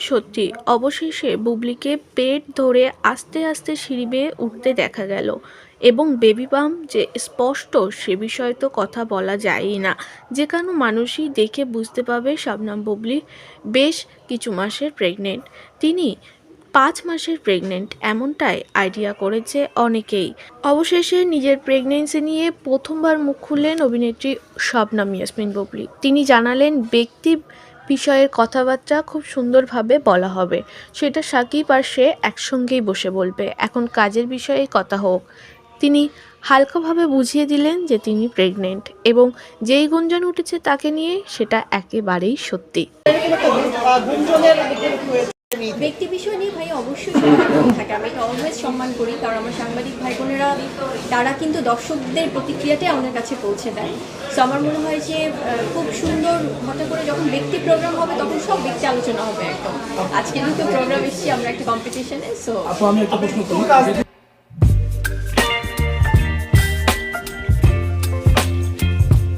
সত্যি, অবশেষে বুবলিকে পেট ধরে আস্তে আস্তে সিঁড়ি বেয়ে উঠতে দেখা গেল এবং বেবি বাম যে স্পষ্ট সে বিষয়ে তো কথা বলা যায়ই না। যে কোনো মানুষই দেখে বুঝতে পাবে শবনম বুবলি বেশ কিছু মাসের প্রেগনেন্ট তিনি পাঁচ মাসের প্রেগনেন্ট এমনটাই আইডিয়া করেছে অনেকেই। অবশেষে নিজের প্রেগনেন্সি নিয়ে প্রথমবার মুখ খুললেন অভিনেত্রী শবনম ইয়াসমিন বুবলি। তিনি জানালেন, ব্যক্তি বিষয়ের কথাবার্তা খুব সুন্দরভাবে বলা হবে। সেটা সাকিব আর সে একসঙ্গেই বসে বলবে। এখন কাজের বিষয়ে কথা হোক। তিনি হালকাভাবে বুঝিয়ে দিলেন যে তিনি প্রেগনেন্ট এবং যেই গুঞ্জন উঠেছে তাকে নিয়ে সেটা একেবারেই সত্যি। ব্যক্তি বিষয় নিয়ে ভাই অবশ্যই সম্মান থাকে। আমি এটা অলওয়েজ সম্মান করি কারণ আমার সাংবাদিক ভাই বোনেরা তারা কিন্তু দর্শকদের প্রতিক্রিয়াটাই আমাদের কাছে পৌঁছে দেয়। তো আমার মনে হয় যে খুব সুন্দর হঠাৎ করে যখন ব্যক্তি প্রোগ্রাম হবে তখন সব ব্যক্তি আলোচনা হবে একদম। আজকে কিন্তু প্রোগ্রাম এসেছি আমরা একটা কম্পিটিশনে সো আমি একটা প্রশ্ন করি।